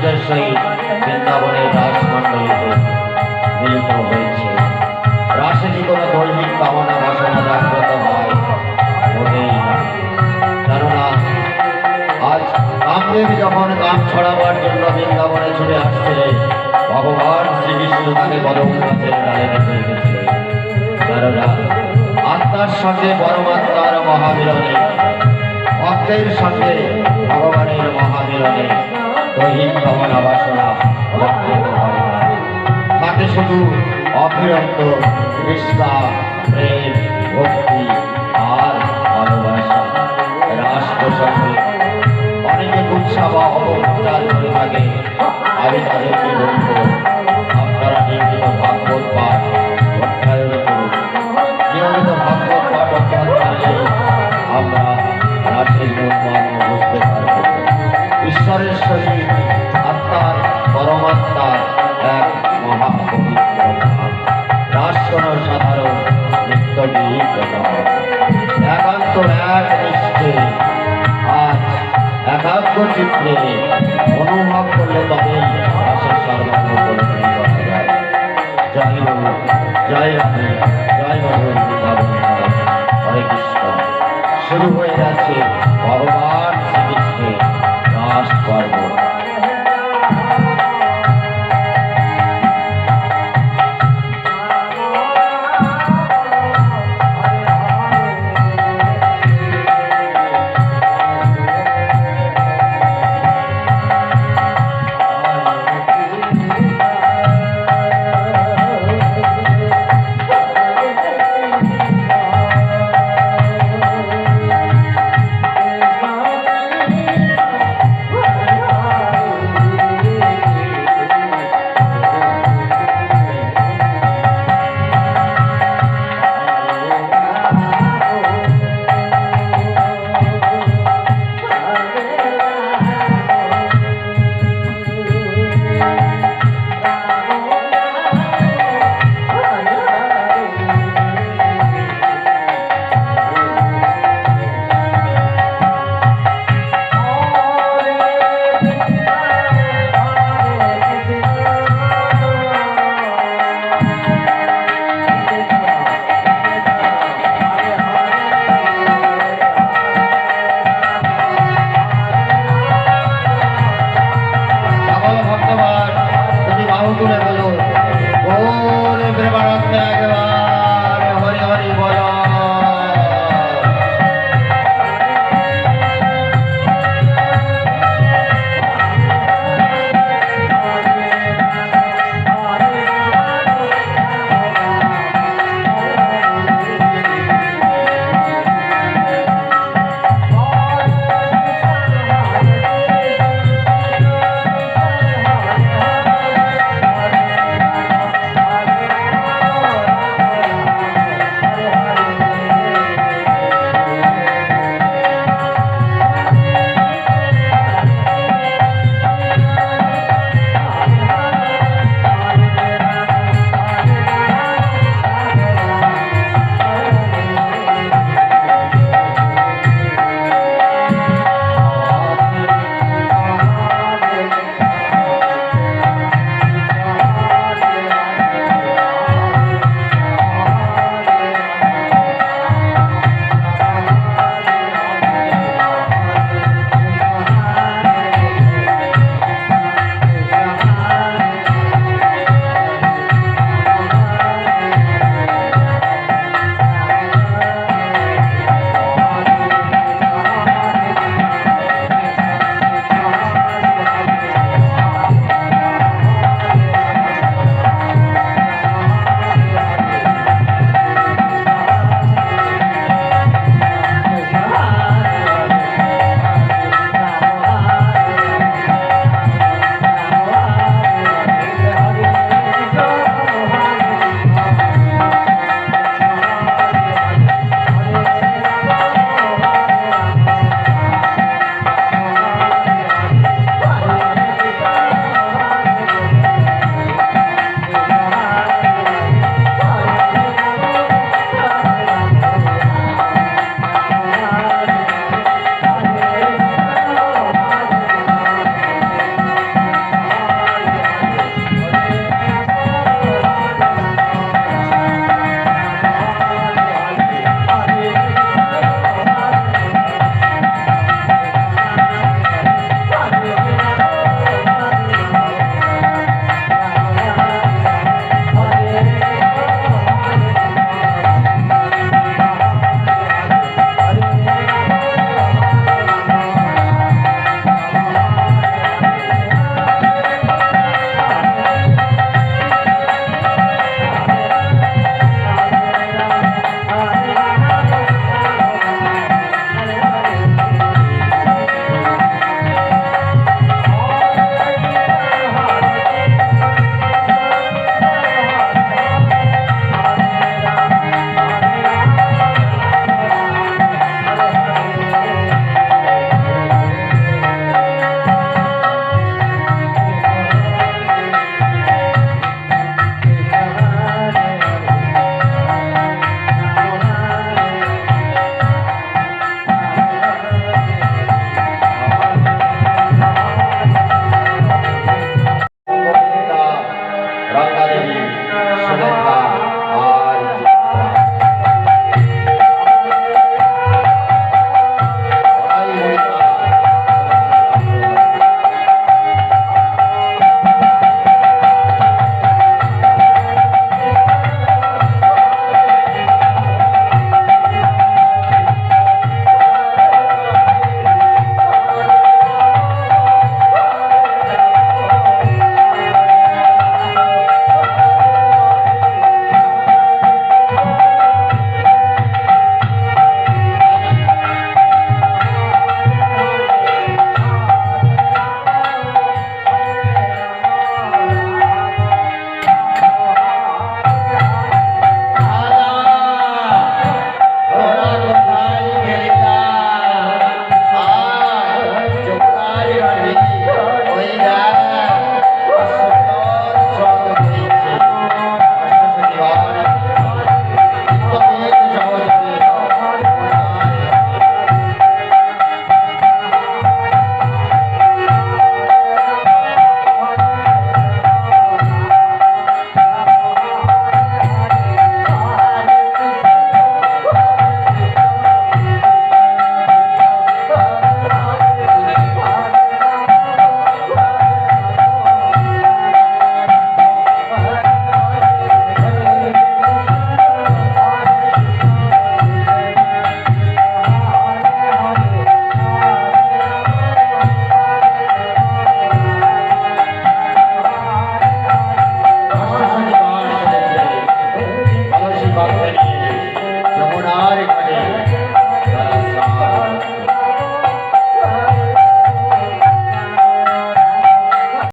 শ্রীকৃষ্ণের সহিত বৃন্দাবনের রাসমণ্ডলীতে মিলিত হয়েছে। রাসে কি কোনো দৈহিক কামনা বাসনা জাগ্রত হয় মোটেই না আজ কামদেব যখন কাম ছড়াবার জন্য বৃন্দাবনে ছুটে আসছিলেন ভগবান শ্রীকৃষ্ণ তাকে বদম গাছের ডালে রেখে রেখেছিলেন কেননা আত্মার সঙ্গে পরমাত্মার মহামিলনে, ভক্তের সঙ্গে ভগবানের মহামিলনে দৈহিক কামনা বাসনা থাকে শুধু অবিরত বিশ্বাস প্রেম, ভক্তি আর ভালোবাসা। রাষ্ট্র প্রসঙ্গে অনেকে উৎসাহ বা অপপ্রচার করে থাকে। আমি তাদেরকে বলব, আপনারা নিয়মিত চিত্রে অনুভব করলে তবেই আশা সর্বাঙ্গ উপলব্ধি করা যায় জয় গুরু জয় রাধে, জয় ধাম। হরে কৃষ্ণ শুরু হয়ে যাচ্ছে ভগবান শ্রীকৃষ্ণের রাস André Barón.